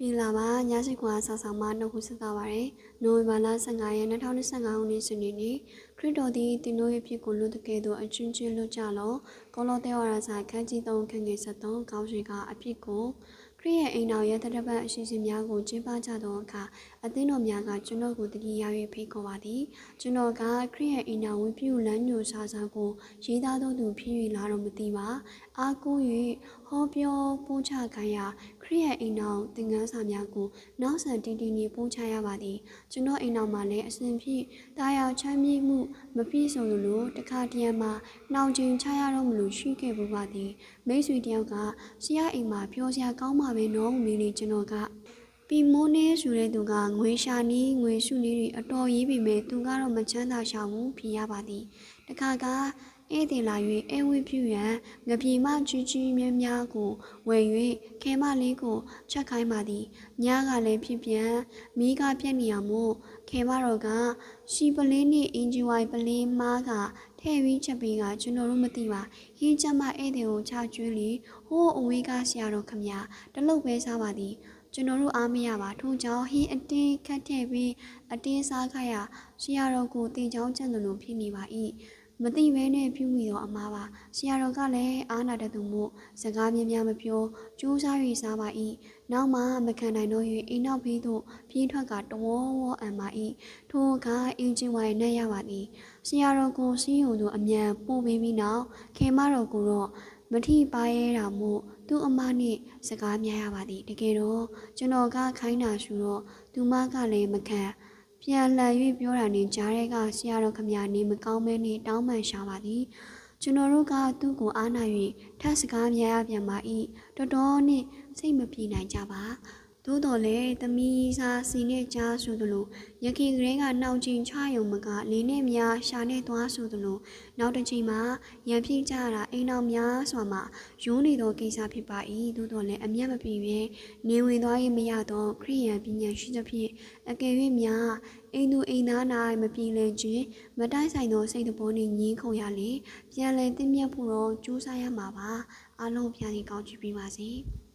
မင်္ဂလာပါညစီကွာဆောက်ဆောင်မနှုတ်ခုဆက်တာပါတယ်နိုဝင်ဘာလ15ရက်2025ခုနှစ်စနေနေ့ခရစ်တော်သည်တင်တို့၏ဖြစ်ကိုလူတကယ်သို့အချင်းချင်းလွတ်ကြလောကောလောတဲဝါရစာခန်းကြီး3ခန်းငယ်73ကောင်းရှိကအဖြစ်ကိုခရစ်ရဲ့အိမ်တော်ရဲ့တရပတ်အရှိစီများကိုကျင်းပကြသောအခါအသင်းတော်များကကျွန်တော်ကိုတတိယ၍ဖိတ်ခေါ်ပါသည်ကျွန်တော်ကခရစ်ရဲ့အိမ်တော်ဝင်ပြုလမ်းညွှန်စာစာကိုရေးသားသောသူဖြစ်၍လာတော့မသိပါအားကိုး၍ဟောပြောပို့ချခိုင်းရာ ခရစ်ရဲ့အိမ်တော်သင်ခန်းစာများကိုနောက်ဆန်တီတီနေပို့ချရပါသည်ကျွန်တော်အိမ်တော်မှာလည်းအစဉ်ဖြင့်တာယာချမ်းမြေ့မှုမပြည့်စုံလို့တခါတရံမှာနှောင်ကျင်ချရတော့မလို့ရှိခဲ့ပူပါသည်မိတ်ဆွေတယောက်ကဆရာအိမ်မှာပြောစရာကောင်းပါပဲနော်မင်းလေးကျွန်တော်က ပီမိုးနေဆိုတဲ့သူကငွေရှာနီးငွေစုလေးတွေအတော်ရေးပေမဲ့သူကတော့မချမ်းသာရှာဘူးဖြစ်ရပါသည်တခါကဧည့်သည်လာ၍အဲဝိပြုရန်ငပြေမကြီးကြီးမြန်းများကိုဝယ်၍ခဲမလေးကိုချက်ခိုင်းပါသည်ညကလည်းဖြစ်ပြန်မိကပြက်နေအောင်မို့ခဲမတော်ကရှီပလင်းနှင့်အင်ဂျီဝိုင်ပလင်းမားကထဲ့ပြီးချက်ပြီးကကျွန်တော်တို့မသိပါဟင်းချက်မဧည့်သည်ကိုချကျွေးလီဟိုးအဝေးကဆရာတော်ခမညာတလုတ်ပဲစားပါသည် ကျွန်တော်တို့အားမရပါထို့ကြောင့်ဟင်းအတင်းခတ်ထည့်ပြီးအတင်းစားခရဆရာတော်ကိုတင်ချောင်းကျန်တယ်လို့ဖြစ်နေပါ၏မသိဘဲနဲ့ပြုမိတော့အမားပါဆရာတော်ကလည်းအားနာတဲ့သူမို့စကားများများမပြောကြိုးစား၍စားပါ၏နောက်မှမခံနိုင်တော့၍အိမ်နောက်ဘေးသို့ပြေးထွက်ကတဝေါဝေါအံပါ၏ထိုအခါအင်ဂျင်ဝိုင်နဲ့ရပါသည်ဆရာတော်ကိုစီးရုံသို့အမြန်ပို့ပေးပြီးနောက်ခေမတော်ကိုတော့ မထီပါရဲတာမို့သူ့အမနဲ့စကားများရပါသည်တကယ်တော့ကျွန်တော်ကခိုင်းတာရှူတော့သူမကလည်းမခံပြန်လှန်၍ပြောတာနဲ့ကြားတဲ့ကဆရာတော်ခမညာနေမကောင်းမဲနဲ့တောင်းပန်ရှာပါသည်ကျွန်တော်တို့ကသူ့ကိုအားနာ၍ထပ်စကားများရပြန်ပါ၏တော်တော်နဲ့စိတ်မပြေနိုင်ကြပါ သို့တော်လည်းသမီးစားစီနဲ့ကြားဆိုသလိုရခင်ကလေးကနှောင်ကျင်ချယုံမကလေးနဲ့များရှာနဲ့သွားဆိုသလိုနောက်တစ်ချိန်မှာရံပြည့်ကြတာအိမ်အောင်များစွာမှာရိုးနေသောကိစ္စဖြစ်ပါ၏သို့တော်လည်းအမျက်မပြေရင်နေဝင်သွားရင်မရသောခရိယံပညာရှိသဖြင့်အကယ်၍များအိမ်သူအိမ်သား၌မပြေလည်ခြင်းမတိုက်ဆိုင်သောစိတ်တဘောနှင့်ညင်းခုန်ရလေပြန်လည်တည်မြတ်ဖို့တော့ကြိုးစားရမှာပါအလုံးဖျားကြီးကောင်းချီးပေးပါစေ။